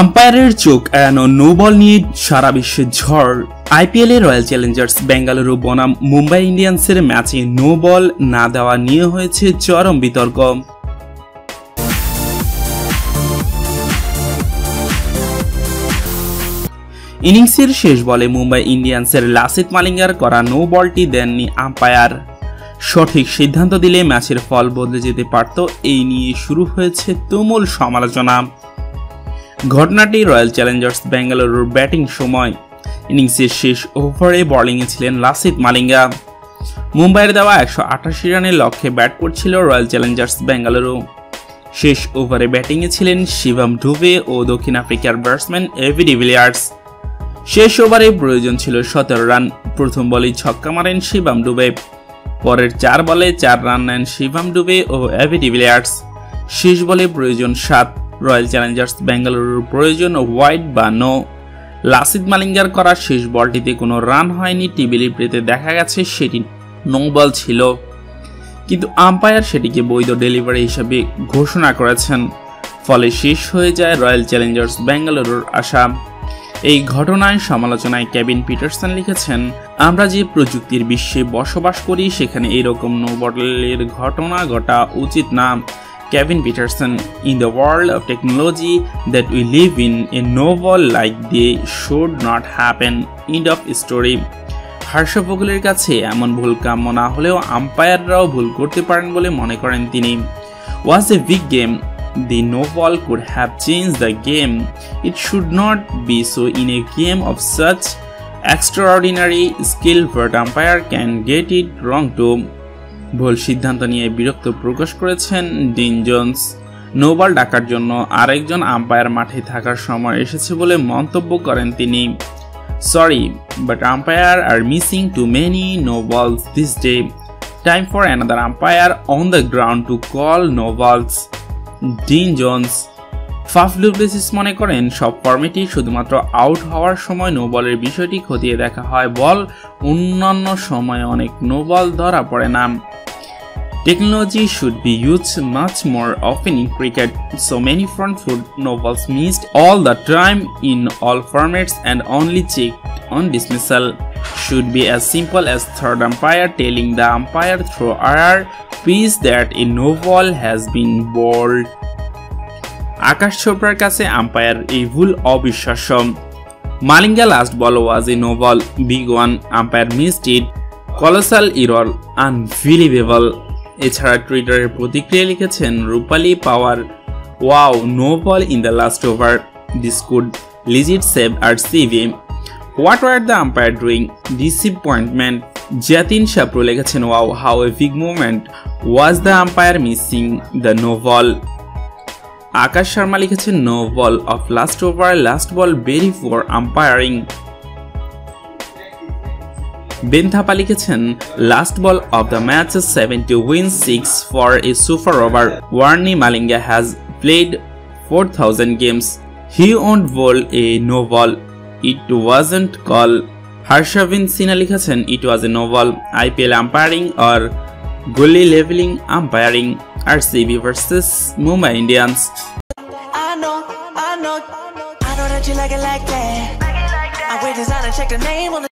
আম্পায়ারের চোখ এড়ানো no ball নিয়ে সারা বিশ্বে ঝড়। আইপিএলে রয়্যাল চ্যালেঞ্জার্স বেঙ্গালুরু, বনাম, মুম্বাই ইন্ডিয়ান্সের ম্যাচে নো বল না দেওয়া নিয়ে হয়েছে চরম বিতর্ক। ইনিংসের শেষ বলে মুম্বাই ইন্ডিয়ান্সের লাসিত মালিঙ্গার করা নো বলটি দেননি আম্পায়ার। সঠিক সিদ্ধান্ত দিলে ম্যাচের ফল বদলে যেতে পারত, এই নিয়ে শুরু হয়েছে তুমুল সমালোচনা। ঘটনাটি রয়্যাল চ্যালেঞ্জার্স বেঙ্গালুরুর ব্যাটিং সময় ইনিংসের শেষ ওভারে বোলিংয়ে ছিলেন লাসিত মালিঙ্গা। মুম্বাইয়ের দেওয়া একশো আটাশি রানের লক্ষ্যে ব্যাট করছিল রয়্যাল চ্যালেঞ্জার্স বেঙ্গালুরু। শেষ ওভারে ব্যাটিংয়ে ছিলেন শিবম ডুবে ও দক্ষিণ আফ্রিকার ব্যাটসম্যান এভি ডিভিলিয়ার্স শেষ ওভারে প্রয়োজন ছিল সতেরো রান। প্রথম বলেই ছক্কা মারেন শিবাম ডুবে পরের চার বলে চার রান নেন শিবাম ডুবে ও এভি ডিভিলিয়ার্স শেষ বলে প্রয়োজন সাত রয়্যাল চ্যালেঞ্জার্স বেঙ্গালুরুর প্রয়োজন হোয়াইট বা নো লাসিদ মালিঙ্গার করা শেষ বলটিতে কোনো রান হয়নি টিভি রিপ্লেতে দেখা গেছে সেটি নো বল ছিল। কিন্তু আম্পায়ার সেটিকে বৈধ ডেলিভারি হিসেবে ঘোষণা করেছেন। ফলে শেষ হয়ে যায় রয়্যাল চ্যালেঞ্জার্স বেঙ্গালুরুর আশা। এই ঘটনায় সমালোচনায় ক্যাবিন পিটারসন লিখেছেন, আমরা যে প্রযুক্তির বিশ্বে বসবাস করি, সেখানে এরকম নো বটলের ঘটনা ঘটা উচিত না। Peterson in the world of technology that we live in a no ball like they should not happen end of story Harsha ভোগলের কাছে এমন ভুল কাম্য না হলেও আম্পায়াররাও ভুল করতে পারেন বলে মনে করেন তিনি was a big game the no ball could have changed the game. It should not be so in a game of such extraordinary skill but umpire can get it wrong too. ভুল সিদ্ধান্ত নিয়ে বিরক্ত প্রকাশ করেছেন dean Jones. Noble ডাকার জন্য আরেকজন umpire মাঠে থাকার সময় এসেছে বলে মন্তব্য করেন তিনি। Sorry but umpire are missing too many no balls this day time for another umpire on the ground to call no balls Dean Jones. Faf du Plessis মনে করেন, সব ফর্মেটই শুধুমাত্র আউট হওয়ার সময় নো বলের বিষয়টি খতিয়ে দেখা হয় বল, অন্যান্য সময় অনেক নো বল ধরা পড়ে না। Technology should be used much more often in cricket. So many front foot no balls missed all the time in all formats and only checked on dismissal should be as simple as third umpire telling the umpire through RR piece that a no ball has been bowled. আকাশ চোপড়ার কাছে umpire এই ভুল অবিশ্বাস্য Malinga last ball was a no ball big one umpire missed it colossal unbelievable এছাড়া টুইটারের প্রতিক্রিয়া লিখেছেন, Rupali Pawar wow, no ball in the last over, this could legit save R CB what were the umpire doing? Disappointment. Jatin Sapru লিখেছেন, wow, how a big movement was the umpire missing the no ball. Akash Sharma লিখেছেন, no ball of last over, last ball very for umpiring. Ben Thapa লিখেছেন last ball of the match seventy win six for a super over ওয়ার্নি Malinga has played four thousand games he won't bowl a no ball it wasn't call Harshvin Sinha লিখেছেন it was a no ball IPL umpiring or gully leveling umpiring R CB versus Mumbai Indians I know, like it like that. I wait design check the name on the